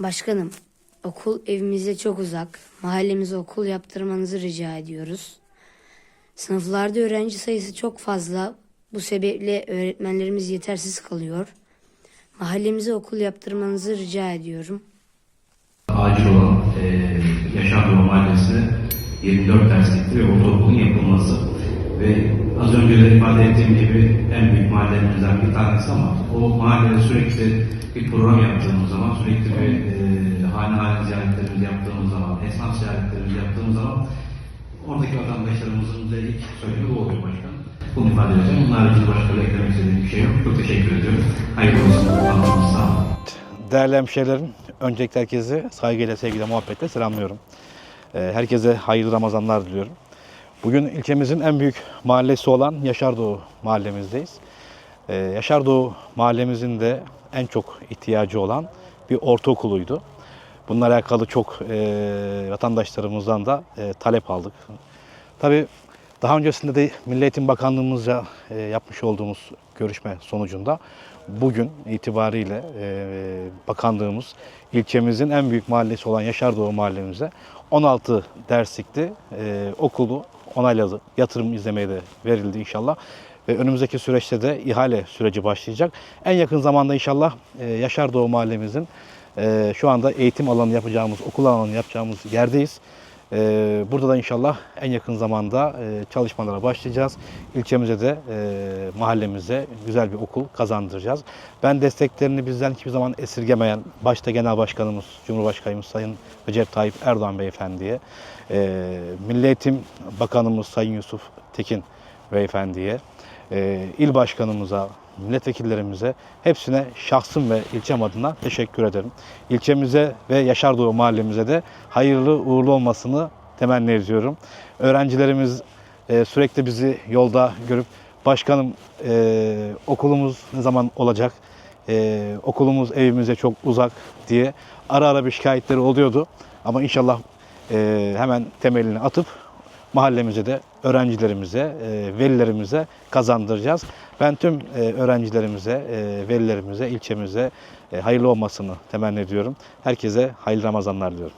Başkanım, okul evimize çok uzak. Mahallemize okul yaptırmanızı rica ediyoruz. Sınıflarda öğrenci sayısı çok fazla. Bu sebeple öğretmenlerimiz yetersiz kalıyor. Mahallemize okul yaptırmanızı rica ediyorum. acil olan e, Doğu Mahallesi'ne 24 derslikli ve ortaokulun yapılması. Ve az önce de ifade ettiğim gibi en büyük mahallelerimizden bir tanesi ama o mahallede sürekli bir program yaptığımız zaman, sürekli bir e, hane hane ziyaretlerimizi yaptığımız zaman, esnaf ziyaretlerimizi yaptığımız zaman oradaki vatandaşlarımızın da ilk söylemi bu oluyor başkanım. Bunu ifade edeceğim. Bunun haricinde başka da eklemek istediğim bir şey yok. Çok teşekkür ediyorum. Hayırlı olsun. Sağ olun. Değerli hemşehrilerim, öncelikle herkese saygıyla, sevgiyle, muhabbetle selamlıyorum. Ee, Herkese hayırlı Ramazanlar diliyorum. Bugün ilçemizin en büyük mahallesi olan Yaşardoğu mahallemizdeyiz. Ee, Yaşardoğu mahallemizin de en çok ihtiyacı olan bir ortaokuluydu. Bununla alakalı çok e, vatandaşlarımızdan da e, talep aldık. Tabii daha öncesinde de Milli Eğitim Bakanlığımızca e, yapmış olduğumuz görüşme sonucunda bugün itibariyle e, bakanlığımız ilçemizin en büyük mahallesi olan Yaşardoğu mahallemize 16 derslikli e, okulu onayladı. Yatırım izlemeye de verildi inşallah. Ve önümüzdeki süreçte de ihale süreci başlayacak. En yakın zamanda inşallah e, Yaşardoğu mahallemizin e, şu anda eğitim alanı yapacağımız, okul alanı yapacağımız yerdeyiz. Ee, Burada da inşallah en yakın zamanda e, çalışmalara başlayacağız. İlçemize de e, mahallemize güzel bir okul kazandıracağız. Ben desteklerini bizden hiçbir zaman esirgemeyen başta Genel Başkanımız, Cumhurbaşkanımız Sayın Recep Tayyip Erdoğan Beyefendi'ye, e, Milli Eğitim Bakanımız Sayın Yusuf Tekin Beyefendi'ye, e, il başkanımıza, milletvekillerimize hepsine şahsım ve ilçem adına teşekkür ederim. İlçemize ve Yaşardoğu mahallemize de hayırlı uğurlu olmasını temenni ediyorum. Öğrencilerimiz e, sürekli bizi yolda görüp başkanım e, okulumuz ne zaman olacak? E, okulumuz evimize çok uzak diye ara ara bir şikayetleri oluyordu. Ama inşallah hemen temelini atıp mahallemize de öğrencilerimize, e, velilerimize kazandıracağız. Ben tüm e, öğrencilerimize, e, velilerimize, ilçemize hayırlı olmasını temenni ediyorum. Herkese hayırlı Ramazanlar diliyorum.